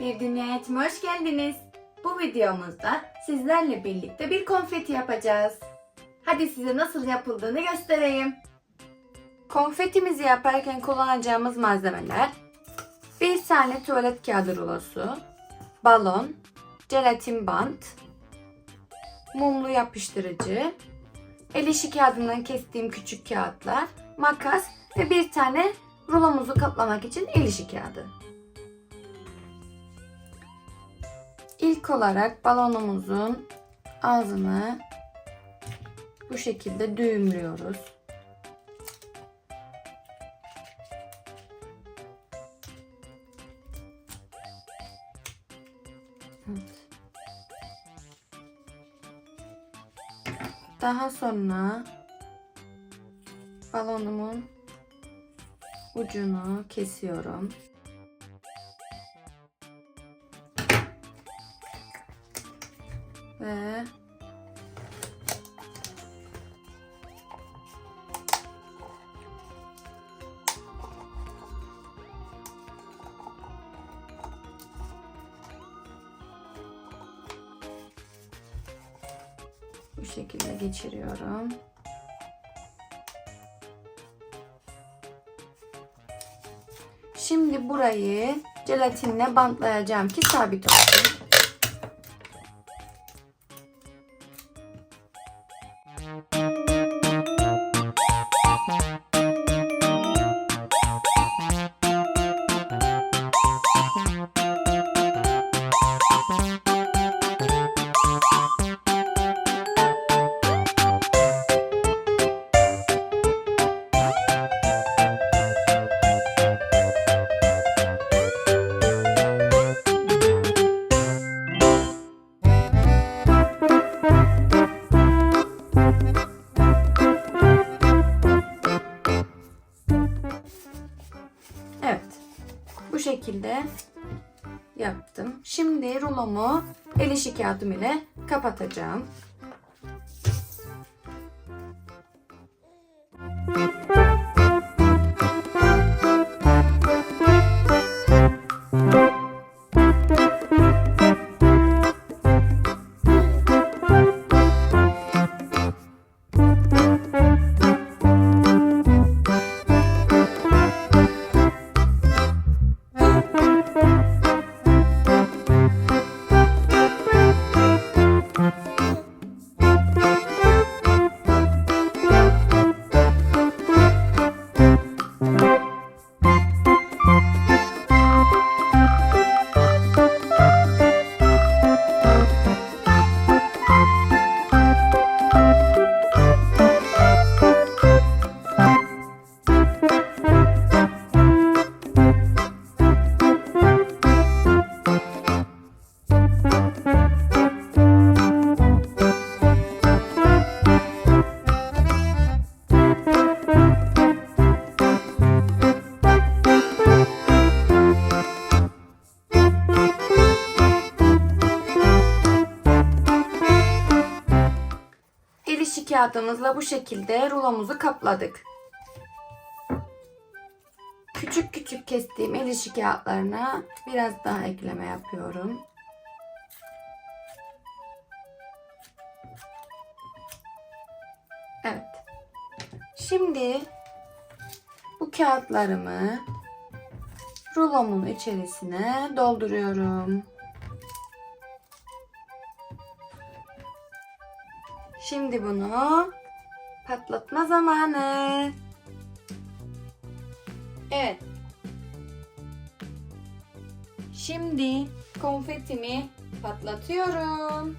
Bir Dünya Eğitime hoş geldiniz. Bu videomuzda sizlerle birlikte bir konfeti yapacağız. Hadi size nasıl yapıldığını göstereyim. Konfetimizi yaparken kullanacağımız malzemeler bir tane tuvalet kağıdı rulosu, balon, jelatin bant, mumlu yapıştırıcı, el işi kağıdından kestiğim küçük kağıtlar, makas ve bir tane rulomuzu kaplamak için el işi kağıdı. İlk olarak balonumuzun ağzını bu şekilde düğümlüyoruz. Daha sonra balonumun ucunu kesiyorum. Ve bu şekilde geçiriyorum. Şimdi burayı jelatinle bantlayacağım ki sabit olsun. Şekilde yaptım. Şimdi rulomu el işi kağıdım ile kapatacağım. Kağıdımızla bu şekilde rulomuzu kapladık. Küçük küçük kestiğim el işi kağıtlarına biraz daha ekleme yapıyorum. Evet. Şimdi bu kağıtlarımı rulomun içerisine dolduruyorum. Şimdi bunu patlatma zamanı. Evet. Şimdi konfetimi patlatıyorum.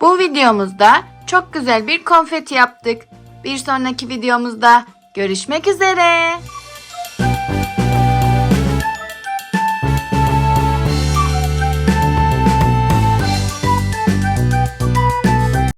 Bu videomuzda çok güzel bir konfeti yaptık. Bir sonraki videomuzda görüşmek üzere.